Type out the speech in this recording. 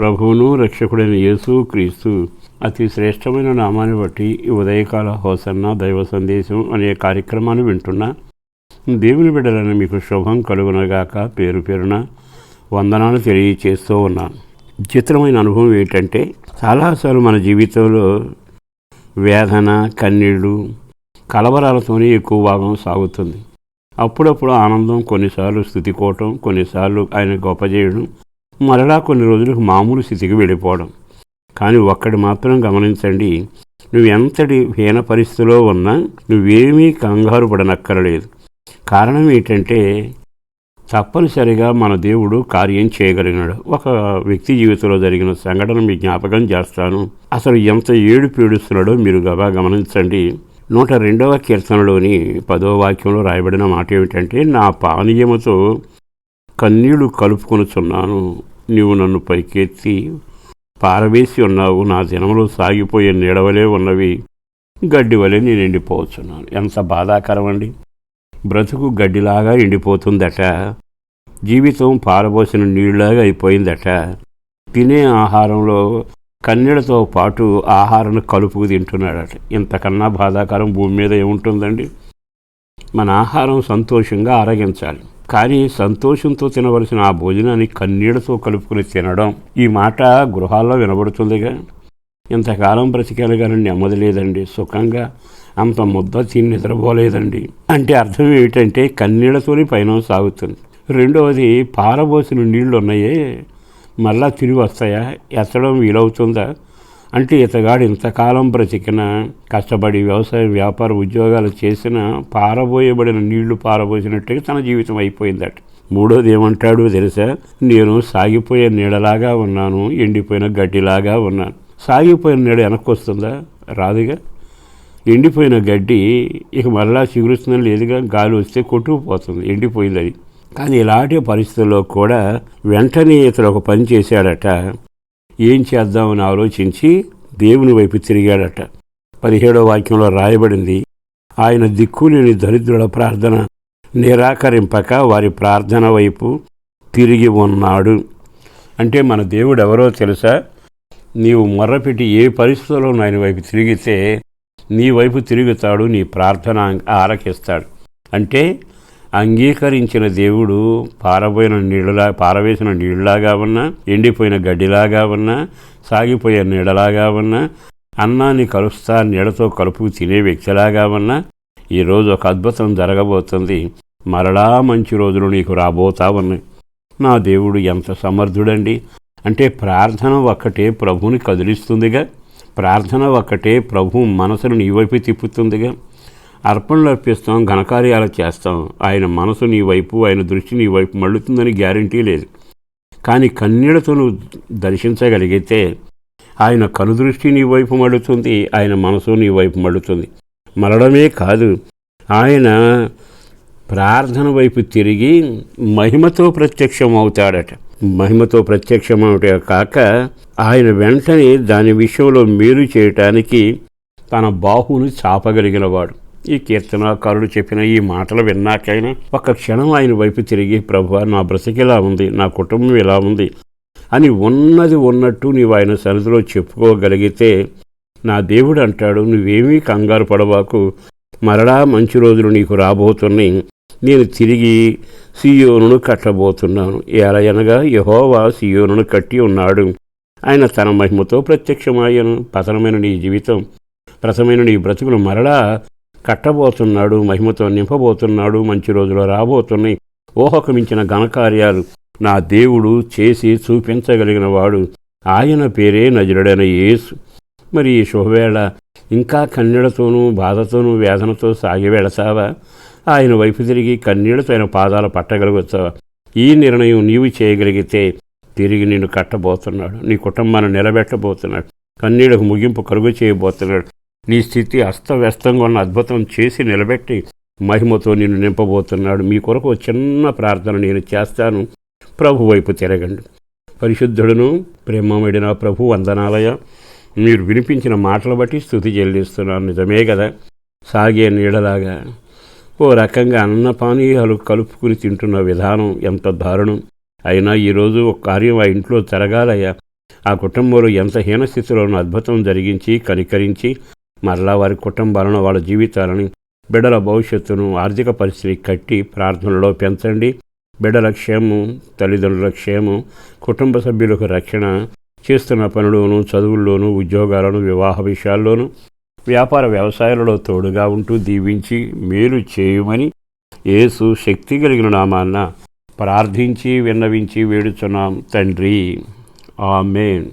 ప్రభువును రక్షకుడైన యేసు క్రీస్తు. అతి శ్రేష్టమైన నామాన్ని బట్టి ఈ ఉదయకాల హోసన్న దైవ సందేశం అనే కార్యక్రమాన్ని వింటున్నా దేవుని బిడ్డలను మీకు శుభం కలుగునగాక పేరు పేరున వందనాలు తెలియచేస్తూ ఉన్నాను విచిత్రమైన అనుభవం ఏంటంటే చాలాసార్లు మన జీవితంలో వేదన కన్నీళ్ళు కలవరాలతోనే ఎక్కువ భాగం సాగుతుంది. అప్పుడప్పుడు ఆనందం కొన్నిసార్లు స్థుతికోవటం కొన్నిసార్లు ఆయన గొప్ప చేయడం మరలా కొన్ని రోజులకు మామూలు స్థితికి వెళ్ళిపోవడం. కానీ ఒక్కటి మాత్రం గమనించండి నువ్వు ఎంతటి హీన పరిస్థితిలో ఉన్నా నువ్వేమీ కంగారు పడనక్కరలేదు. కారణం ఏంటంటే తప్పనిసరిగా మన దేవుడు కార్యం చేయగలిగినాడు. ఒక వ్యక్తి జీవితంలో జరిగిన సంఘటన మీ జ్ఞాపకం చేస్తాను. అసలు ఎంత ఏడు పీడుస్తున్నాడో మీరు గబా గమనించండి. నూట రెండవ కీర్తనలోని పదో వాక్యంలో రాయబడిన మాట ఏమిటంటే నా పానీయముతో కన్నీళ్ళు కలుపుకొనుచున్నాను. నీవు నన్ను పైకెత్తి పారవేసి ఉన్నావు. నా దినములు సాగిపోయే నీడవలే ఉన్నవి. గడ్డి వలె నేను ఎండిపోవచ్చున్నాను. ఎంత బాధాకరం అండి బ్రతుకు గడ్డిలాగా ఎండిపోతుందట. జీవితం పారబోసిన నీళ్ళలాగా అయిపోయిందట. తినే ఆహారంలో కన్నీళ్ళతో పాటు ఆహారాన్ని కలుపుకు తింటున్నాడట. ఇంతకన్నా బాధాకరం భూమి మీద ఏముంటుందండి? మన ఆహారం సంతోషంగా ఆరగించాలి. కానీ సంతోషంతో తినవలసిన ఆ భోజనాన్ని కన్నీళ్ళతో కలుపుకుని తినడం ఈ మాట గృహాల్లో వినబడుతుందిగా. ఇంతకాలం బ్రతికేలు కానీ నెమ్మది లేదండి సుఖంగా అంత ముద్ద తిని నిద్రపోలేదండి. అంటే అర్థం ఏమిటంటే కన్నీళ్ళతోనే పైన సాగుతుంది. రెండవది పారబోసిన నీళ్ళు ఉన్నాయే మళ్ళా తిరిగి వస్తాయా? ఎత్తడం వీలవుతుందా? అంటే ఇతగాడు ఇంతకాలం బ్రతికిన కష్టపడి వ్యవసాయ వ్యాపార ఉద్యోగాలు చేసిన పారబోయబడిన నీళ్ళు పారబోసినట్టుగా తన జీవితం అయిపోయిందట. మూడోది ఏమంటాడు తెలుసా? నేను సాగిపోయే నీడలాగా ఉన్నాను ఎండిపోయిన గడ్డిలాగా ఉన్నాను. సాగిపోయిన నీడ వెనక్కి వస్తుందా రాదుగా. ఎండిపోయిన గడ్డి ఇక మళ్ళా చిగురుస్తుందని లేదుగా గాలి వస్తే కొట్టుకుపోతుంది ఎండిపోయింది అది. కానీ ఇలాంటి పరిస్థితుల్లో కూడా వెంటనే ఇతడు ఒక పని చేశాడట. ఏం చేద్దామని ఆలోచించి దేవుని వైపు తిరిగాడట. పదిహేడో వాక్యంలో రాయబడింది ఆయన దిక్కులేని దరిద్రుల ప్రార్థన నిరాకరింపక వారి ప్రార్థన వైపు తిరిగి ఉన్నాడు. అంటే మన దేవుడు ఎవరో తెలుసా? నీవు మొర్రపెట్టి ఏ పరిస్థితుల్లో ఆయన వైపు తిరిగితే నీ వైపు తిరుగుతాడు నీ ప్రార్థన ఆరకిస్తాడు. అంటే అంగీకరించిన దేవుడు పారబోయిన నీళ్ళలా పారవేసిన నీళ్ళలాగా ఉన్నా ఎండిపోయిన గడ్డిలాగా ఉన్నా సాగిపోయే నీడలాగా ఉన్నా అన్నాన్ని కలుస్తా నీడతో కలుపు తినే వ్యక్తిలాగా ఉన్నా ఈరోజు ఒక అద్భుతం జరగబోతుంది. మరలా మంచి రోజులు నీకు రాబోతా ఉన్నాయి. నా దేవుడు ఎంత సమర్థుడండి. అంటే ప్రార్థన ఒక్కటే ప్రభుని కదిలిస్తుందిగా. ప్రార్థన ఒక్కటే ప్రభు మనసును నీ వైపు తిప్పుతుందిగా. అర్పణలు అర్పిస్తాం ఘనకార్యాలు చేస్తాం. ఆయన మనసు నీ వైపు ఆయన దృష్టి నీ వైపు మళ్ళుతుందని గ్యారంటీ లేదు. కానీ కన్నీళ్ళతో నువ్వు దర్శించగలిగితే ఆయన కనుదృష్టి నీ వైపు మళ్ళుతుంది ఆయన మనసు నీ వైపు మళ్ళుతుంది. మరడమే కాదు ఆయన ప్రార్థన వైపు తిరిగి మహిమతో ప్రత్యక్షం అవుతాడట మహిమతో ప్రత్యక్షం ప్రత్యక్షమవుటే కాక ఆయన వెంటనే దాని విషయంలో మేలు చేయటానికి తన బాహును చాపగలిగినవాడు. ఈ కీర్తనాకారుడు చెప్పిన ఈ మాటలు విన్నాకైనా ఒక క్షణం ఆయన వైపు తిరిగి ప్రభు నా బ్రతికిలా ఉంది నా కుటుంబం ఇలా ఉంది అని ఉన్నది ఉన్నట్టు నీవు ఆయన సన్నిధిలో చెప్పుకోగలిగితే నా దేవుడు అంటాడు నువ్వేమీ కంగారు పడవాకు మరలా మంచి రోజులు నీకు రాబోతున్నాయి నేను తిరిగి సియోనును కట్టబోతున్నాను. ఎలయనగా యహోవా సియోనును కట్టి ఉన్నాడు. ఆయన తన మహిమతో ప్రత్యక్షమాయను పతనమైన నీ జీవితం ప్రసమైన నీ బ్రతుకును మరలా కట్టబోతున్నాడు మహిమతో నింపబోతున్నాడు మంచి రోజులు రాబోతున్నాయి. ఊహకు మించిన ఘనకార్యాలు నా దేవుడు చేసి చూపించగలిగినవాడు ఆయన పేరే నజరుడైన యేసు. మరి ఈ శుభవేళ ఇంకా కన్నీళ్ళతోనూ బాధతోనూ వేదనతో సాగి వెళతావా? ఆయన వైపు తిరిగి కన్నీళ్ళతో ఆయన పాదాలు పట్టగలుగుతావా? ఈ నిర్ణయం నీవు చేయగలిగితే తిరిగి నిన్ను కట్టబోతున్నాడు నీ కుటుంబాన్ని నిలబెట్టబోతున్నాడు కన్నీళ్ళకు ముగింపు కలుగు చేయబోతున్నాడు. నీ స్థితి అస్తవ్యస్తంగా ఉన్న అద్భుతం చేసి నిలబెట్టి మహిమతో నిన్ను నింపబోతున్నాడు. మీ కొరకు ఒక చిన్న ప్రార్థన నేను చేస్తాను. ప్రభు వైపు తిరగండి. పరిశుద్ధుడును ప్రేమమడిన ప్రభు వందనాలయ. మీరు వినిపించిన మాటలు బట్టి స్థుతి చెల్లిస్తున్నాను. నిజమే కదా? సాగే నీడలాగా. ఓ రకంగా అన్న పానీయాలు కలుపుకుని తింటున్న విధానం ఎంత దారుణం. అయినా ఈరోజు ఒక కార్యం ఆ ఇంట్లో జరగాలయ్యా. ఆ కుటుంబంలో ఎంత హీనస్థితిలోనూ అద్భుతం జరిగించి కనికరించి మరలా వారి కుటుంబాలను వాళ్ళ జీవితాలని బిడ్డల భవిష్యత్తును ఆర్థిక పరిస్థితి కట్టి ప్రార్థనలో పెంచండి. బిడ్డల క్షేమం తల్లిదండ్రుల క్షేమం కుటుంబ సభ్యులకు రక్షణ చేస్తున్న పనులోను చదువుల్లోనూ ఉద్యోగాలను వివాహ విషయాల్లోనూ వ్యాపార వ్యవసాయాలలో తోడుగా ఉంటూ దీవించి మేలు చేయమని యేసు శక్తి కలిగిన నామాన్న ప్రార్థించి విన్నవించి వేడుచున్నాం. తండ్రి ఆమెన్.